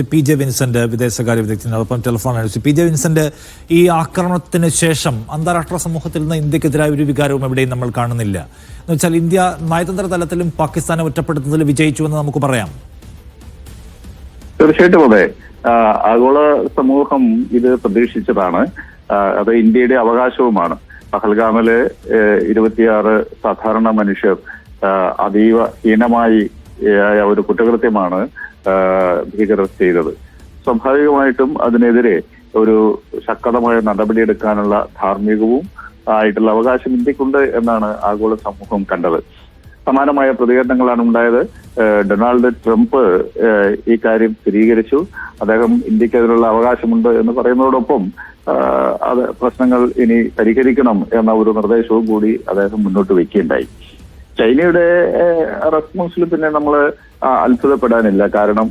P J Vincent വിദേശകാര്യ വിദഗ്ധൻ. ഒപ്പം ടെലിഫോണാണ് പി ജെ വിൻസെന്റ് ഈ ആക്രമണത്തിന് ശേഷം അന്താരാഷ്ട്ര സമൂഹത്തിൽ നിന്ന് ഇന്ത്യക്കെതിരായ ഒരു വികാരവും എവിടെയും നമ്മൾ കാണുന്നില്ല. എന്ന് വെച്ചാൽ ഇന്ത്യ നയതന്ത്ര തലത്തിലും പാകിസ്ഥാനെ ഒറ്റപ്പെടുത്തുന്നതിൽ വിജയിച്ചു എന്ന് നമുക്ക് പറയാം. തീർച്ചയായിട്ടും അതെ. ആഗോള സമൂഹം ഇത് പ്രതീക്ഷിച്ചതാണ്. അത് ഇന്ത്യയുടെ അവകാശവുമാണ്. പഹൽഗാമിൽ ഇരുപത്തിയാറ് സാധാരണ മനുഷ്യർ അതീവ ഹീനമായി ഒരു കുറ്റകൃത്യമാണ് ഭീകരർ ചെയ്തത്. സ്വാഭാവികമായിട്ടും അതിനെതിരെ ഒരു ശക്തമായ നടപടിയെടുക്കാനുള്ള ധാർമ്മികവും ആയിട്ടുള്ള അവകാശം ഇന്ത്യക്കുണ്ട് എന്നാണ് ആഗോള സമൂഹം കണ്ടത്. സമാനമായ പ്രതികരണങ്ങളാണ് ഉണ്ടായത്. ഡൊണാൾഡ് ട്രംപ് ഈ കാര്യം സ്ഥിരീകരിച്ചു. അദ്ദേഹം ഇന്ത്യയ്ക്ക് അതിനുള്ള അവകാശമുണ്ട് എന്ന് പറയുന്നതോടൊപ്പം അത് പ്രശ്നങ്ങൾ ഇനി പരിഹരിക്കണം എന്ന ഒരു നിർദ്ദേശവും കൂടി അദ്ദേഹം മുന്നോട്ട് വെക്കുകയുണ്ടായി ചൈനയുടെ റെസ്പോൺസിൽ പിന്നെ നമ്മൾ അത്ഭുതപ്പെടാനില്ല. കാരണം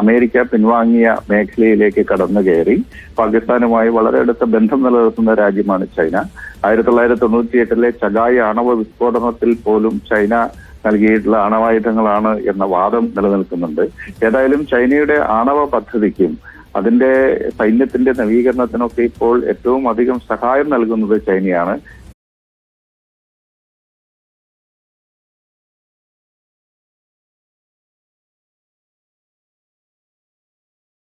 അമേരിക്ക പിൻവാങ്ങിയ മേഖലയിലേക്ക് കടന്നു കയറി പാകിസ്ഥാനുമായി വളരെ അടുത്ത ബന്ധം നിലനിർത്തുന്ന രാജ്യമാണ് ചൈന. ആയിരത്തി തൊള്ളായിരത്തി തൊണ്ണൂറ്റി എട്ടിലെ ചഗായി ആണവ വിസ്ഫോടനത്തിൽ പോലും ചൈന നൽകിയിട്ടുള്ള ആണവായുധങ്ങളാണ് എന്ന വാദം നിലനിൽക്കുന്നുണ്ട്. ഏതായാലും ചൈനയുടെ ആണവ പദ്ധതിക്കും അതിന്റെ സൈന്യത്തിന്റെ നവീകരണത്തിനൊക്കെ ഇപ്പോൾ ഏറ്റവും അധികം സഹായം നൽകുന്നത് ചൈനയാണ്.